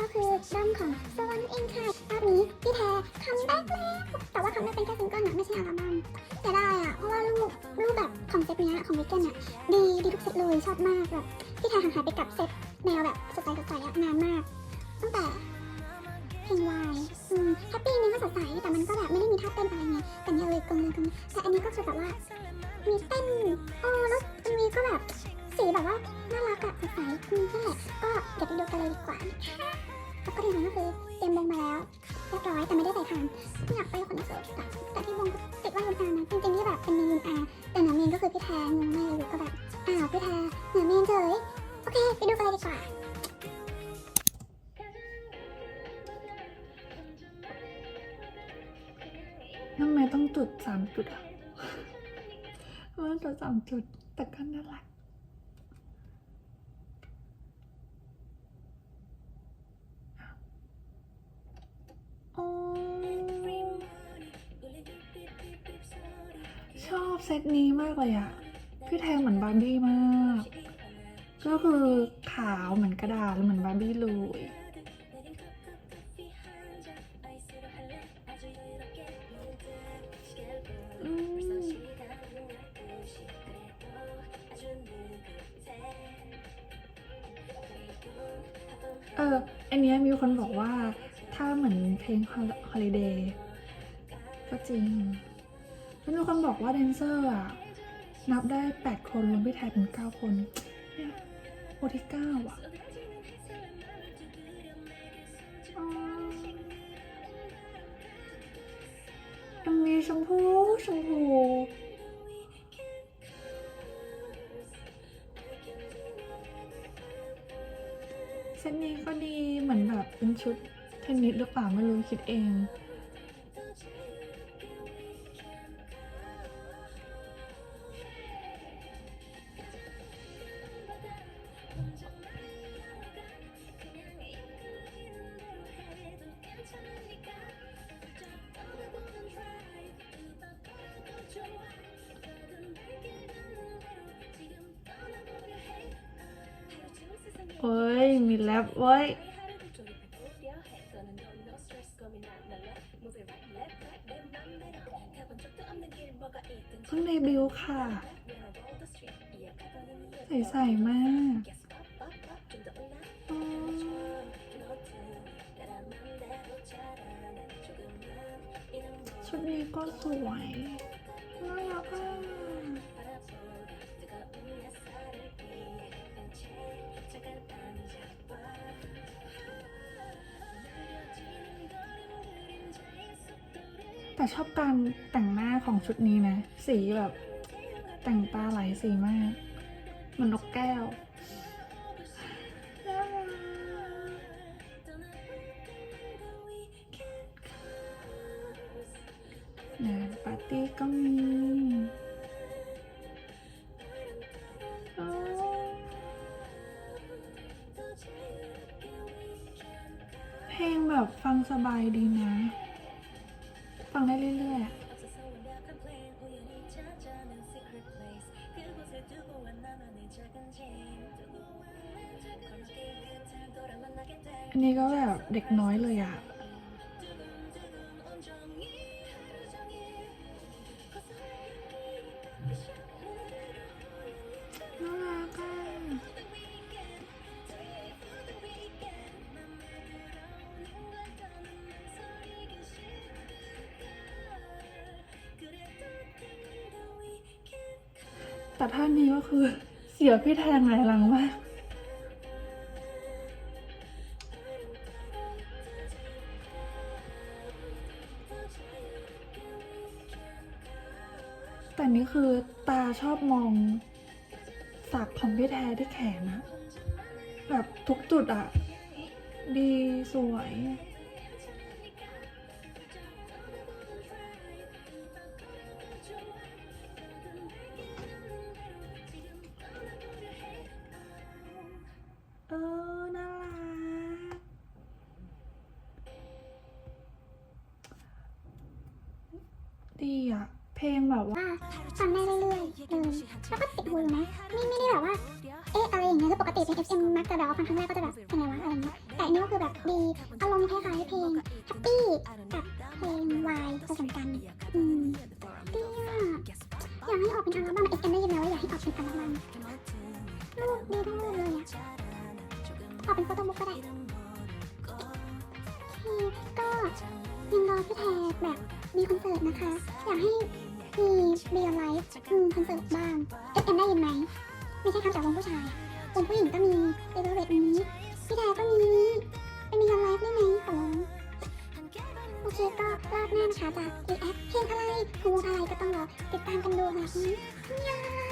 ก็คือด้อมของสวรรค์เองค่ะรอบนี้พี่แพรคัมแบ็กแล้วแต่ว่าคัมแบ็กเป็นแค่ซิงเกิลนะไม่ใช่อัลบั้มเสียดายอะเพราะว่ารูปรูปแบบของเซตเนี้ยของวิกเกนอะดีดีทุกเซตเลยชอบมากแบบพี่แพรห่างหายไปกับเซตแนวแบบสดใสสดใสอะนานมาก ตั้งแต่เพลงวายอืมแฮปปี้นี่ก็สดใสแต่มันก็แบบไม่ได้มีท่าเต้นอะไรไงแต่เนี่ยเลยกงเลยกลยแต่อันนี้ก็คือแบบว่ามีเต้นโอ้แล้วมันมีก็แบบสีแบบว่าน่ารัก กันเลยดีกว่านะคะแล้วก็ที่นั้นก็คือเตรียมวงมาแล้วเรียบร้อยแต่ไม่ได้ใส่ทานอยากไปคอนเสิร์ตแต่ที่วงติดว่ายุนอานะจริงๆที่แบบเป็นเมนยุนอาแต่หนือเมนก็คือพี่แทงงมากเลยอยู่ก็แบบอ้าวพี่แทเหนือเมนเฉยโอเคไปดูกันเลยดีกว่าทำไมต้องจุดสามจุดอะมันจุดสามจุดแต่ก็น่ารัก ตนี้มากเลยอะพี่แทงเหมือนบาร์บี้มาก ก็คือขาวเหมือนกระดาษเหมือนบาร์บี้เลยอืมเออ อันเนี้ยมีคนบอกว่าถ้าเหมือนเพลง Holiday ก็จริง แล้วมีคนบอกว่าแดนเซอร์อะนับได้ 8 คนรวมพี่แทนเป็น 9 คน เนี่ยโอที่9อะยังมีชมพูชมพูเซตนี้ก็ดีเหมือนแบบเป็นชุดเทนนิสหรือเปล่าไม่รู้คิดเอง เฮ้ยมีแรปเว้ยเพิ่งเดบิวค่ะ ใส่ๆมากชุดนี้ก็สวย แต่ชอบการแต่งหน้าของชุดนี้นะ สีแบบ แต่งตาหลายสีมากเหมันนกแก้วน่ารักงานปาร์ตี้ก็มีเพลงแบบฟังสบายดีนะ ฟังได้เรื่อยๆอะอันนี้ก็แบบเด็กน้อยเลยอะ แต่ท่านนี้ก็คือเสียพี่แทงหลายหลังมากแต่นี่คือตาชอบมองสักของพี่แท้ที่แขนอะแบบทุกจุดอะดีสวย ดีอะเพลงแบบว่าฟังได้เรื่อยๆเออแล้วก็ติดหูอยู่นะไม่ไม่ได้แบบว่า เอ๊ะอะไรอย่างเงี้ยคือปกติเป็น FM มักจะแบบฟังครั้งแรกก็จะแบบเป็นไงวะอะไรเงี้ยแต่อันนี้ก็คือแบบดีอารมณ์คล้ายๆเพลงแฮปปี้กับเพลงวายผสมกันอืมดีอะอยากให้ออกเป็นอัลบั้มเอ็กซ์ได้ยินแล้วว่าอยากให้ออกเป็นอัลบั้มรูปดีทั้งรูปเลยอะออกเป็นโฟโต้บุ๊กก็ได้ คะ อยากให้มีเรียลไลฟ์คอนเสิร์ตบ้างเอฟเอ็ได้ยินไหม ไม่ใช่คำจากวงผู้ชายเป็นผู้หญิงก็มีเอเวอร์เรตนี้พี่แดก็มีเป็นมีเรียลไลฟ์ได้ไหมขอร้งโอเคก็รอบหน้านะคะจะรีแอคเพลงอะไรวงอะไรก็ต้องรอติดตามกันดูนะคะ